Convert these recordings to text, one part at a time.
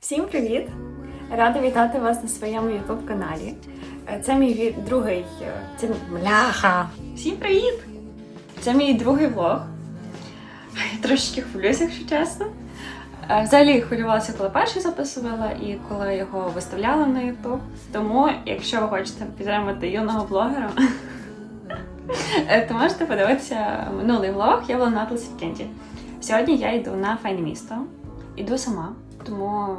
Всім привіт! Рада вітати вас на своєму youtube каналі. Е, Це мій другий. е, Це бляха! Всім привіт! Це мій другий влог. Я трошечки хвилююся, якщо чесно. Е, Взагалі хвилювалася, коли перший записувала і коли його виставляла на YouTube. Тому, якщо ви хочете підтримати юного блогера, то можете подивитися минулий влог. Я була на Атлас Вікенді. Сьогодні я йду на файне місто. Іду сама. Тому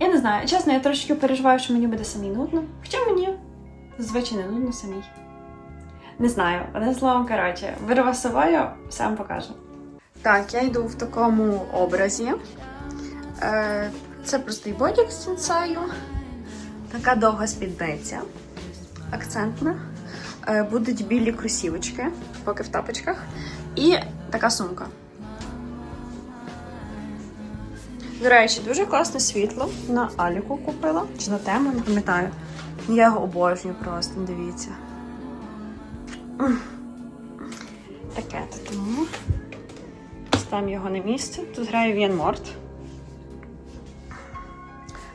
я не знаю. Чесно, я трошки переживаю, що мені буде самій нудно. Хоча мені зазвичай не нудно самій. Не знаю, одним словом, коротше, беру вас з собою, все вам покажу. Так, я йду в такому образі. Е, Це простий бодік з сінсаю. Така довга спідниця. Акцентна. Е, Будуть білі кросівочки, поки в тапочках. І така сумка. До речі, дуже класне світло. На Аліку купила. Чи на тему, не пам'ятаю. Я його обожнюю просто, дивіться. Таке то тому. Ставимо його на місце. Тут грає Віан Морт.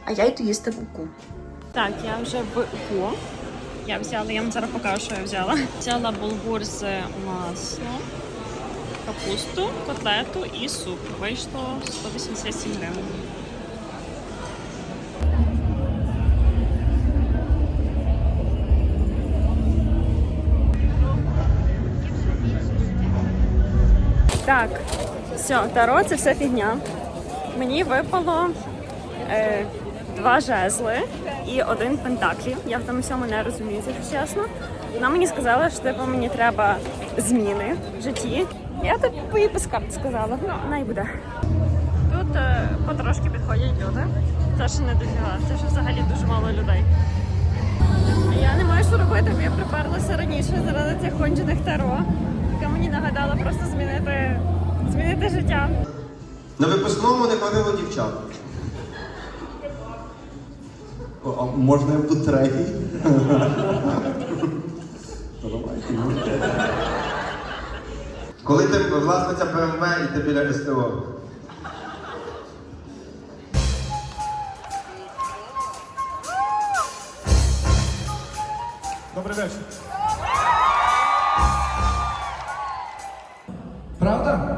А я йду їсти буку. Так, я вже в УКУ. Я взяла, я вам зараз покажу, що я взяла. Взяла булгур з маслом, капусту, котлету і суп. Вийшло 187 гривень. Так, все, таро це все фігня. Мені випало е, два жезли і один пентаклі. Я в тому всьому не розумію, якщо чесно. Вона мені сказала, що типу, мені треба зміни в житті. Я їй без карт сказала, ну най буде. Тут е, потрошки підходять люди. Це ще не дофіга, це ще взагалі дуже мало людей. Я не маю що робити, бо я приперлася раніше заради цих кончених таро, яка мені нагадала просто змінити, змінити життя. На випускному не ходило дівчат. О, А можна я буду третій? Та давайте. Коли ти власниця БМВ і ти біля СТО. Добрий вечір. Правда?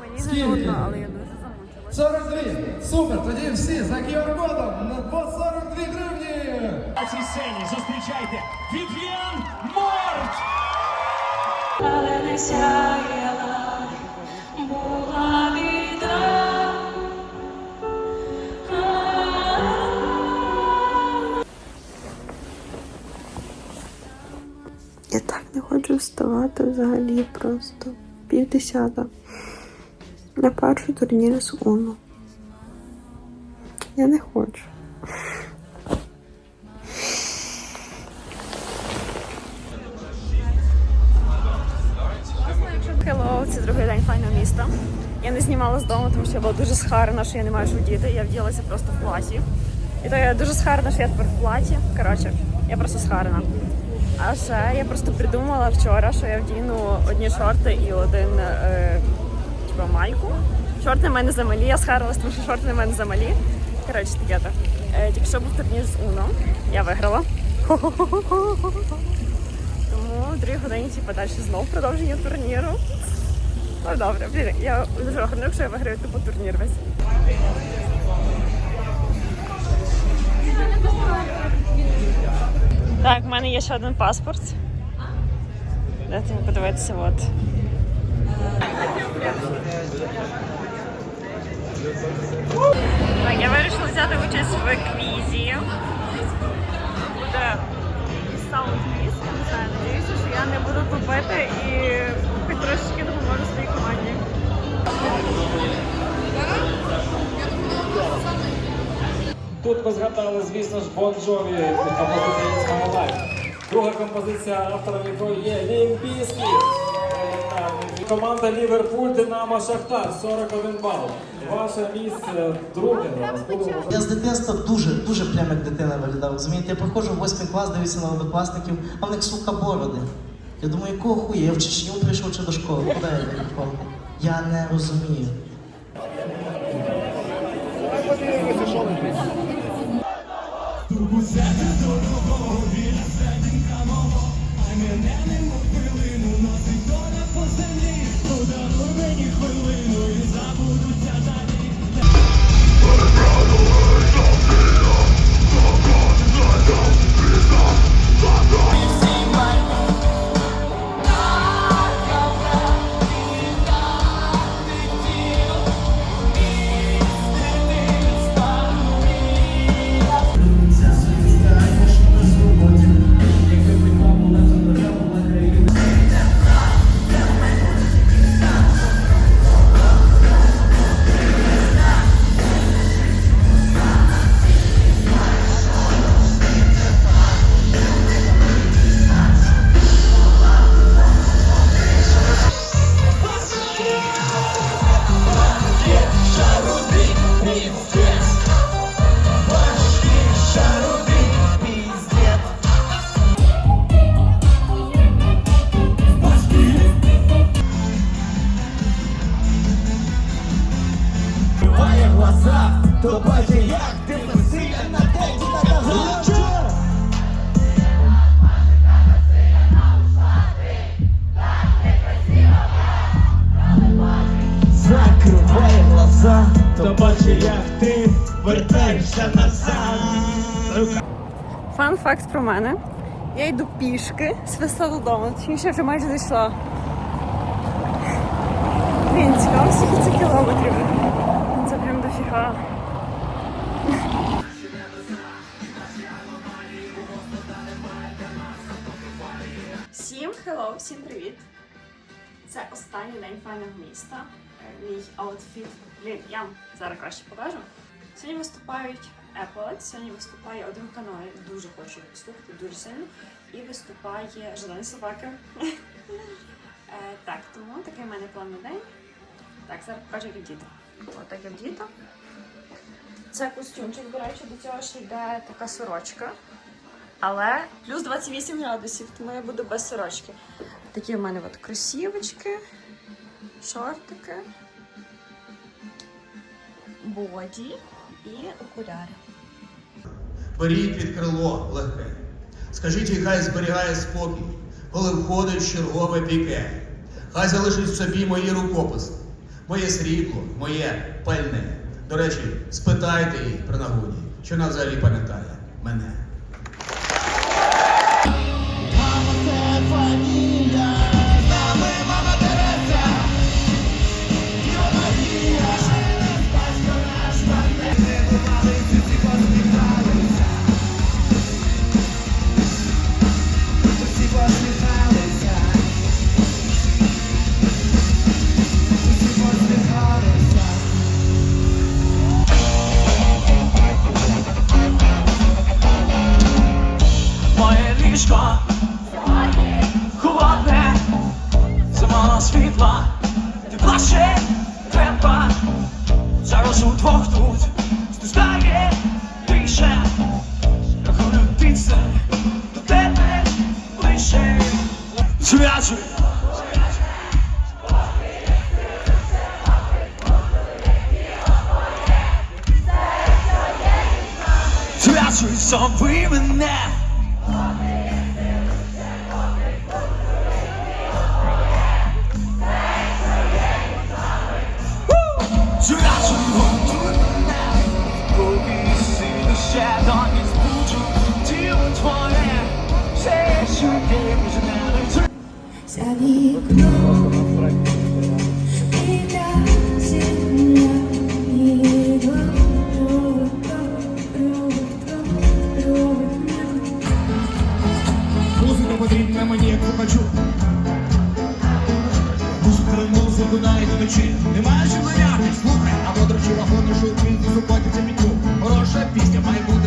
Мені Скільки? не але я дуже замучилася. 42. Супер. Тоді всі за QR-кодом на по 42 гривні. На цій сцені зустрічайте Вів'ян Морт! Але не сяяла, була біда. Я так не хочу вставати взагалі просто. Півдесята. На перший турнір з Уно. Я не хочу. Другий день файного міста. Я не знімала з дому, тому що я була дуже схарена, що я не маю що вдіти. Я вділася просто в платі. І то я дуже схарена, що я тепер в платі. Коротше, я просто схарена. А ще я просто придумала вчора, що я вдіну одні шорти і один е, типа майку. Шорти на мене замалі, я схарилась, тому що шорти на мене замалі. Коротше, таке то. Е, тільки що був турнір з Уно. Я виграла. Тому в годині типу, далі знов продовження турніру. Ну добре, блін, я дуже охорону, якщо я виграю тупо турнір весь. Так, в мене є ще один паспорт. Дайте мені подивитися, от. Так, я вирішила взяти участь в квізі. Буде саунд-квіз, не знаю, надіюся, що я не буду тупити і трошечки допоможу своїй команді. Тут ми згадали, звісно ж, Бон Джові, композиція «It's My Друга композиція, автором якої є Лім Біскіт. Команда Ліверпуль, Динамо, Шахтар, 41 бал. Ваше місце друге. Я з дитинства дуже, дуже прямо як дитина виглядав. Розумієте, я приходжу в 8 клас, дивлюся на однокласників, а в них сука бороди. Я думаю, якого хуя? Я в Чечню прийшов чи до школи? Куди я прийшов? Я не розумію. Закривай то як ти вертаєшся назад. Фан факт про мене. Я йду пішки з веселого дому, точніше вже майже дійшла. Блін, цікаво, скільки це кілометрів. Це прям дофіга. Всім хеллоу, всім привіт! Це останній день файного міста. Е, Мій аутфіт. Блін, я вам зараз краще покажу. Сьогодні виступають Apple, сьогодні виступає один канал, дуже хочу їх послухати, дуже сильно. І виступає Желені собаки. Е, Так, тому такий в мене план на день. Так, зараз покажу, як вдіти. Отак я вдіта. Це костюмчик, до речі, до цього ще йде така сорочка. Але плюс 28 градусів, тому я буду без сорочки. Такі в мене от кросівочки, шортики, боді і окуляри. Беріть під крило легке. Скажіть, хай зберігає спокій, коли входить чергове піке. Хай залишить в собі мої рукописи, моє срібло, моє пальне. До речі, спитайте її при нагоді, що вона взагалі пам'ятає мене. Зв'язуй. Зв'язуй, зови мене. Зв'язуй, готуй мене. Повіси ще до ніс буду. Тіло твоє, все, За вікном іде земля, і ровно, ровно, ровно. Музика потрібна мені як слухачу. Музика музику навіть вночі. Немає що зайняти, слухай, або дрочі вагони, що українці зупотяться пітку. Хороша пісня має бути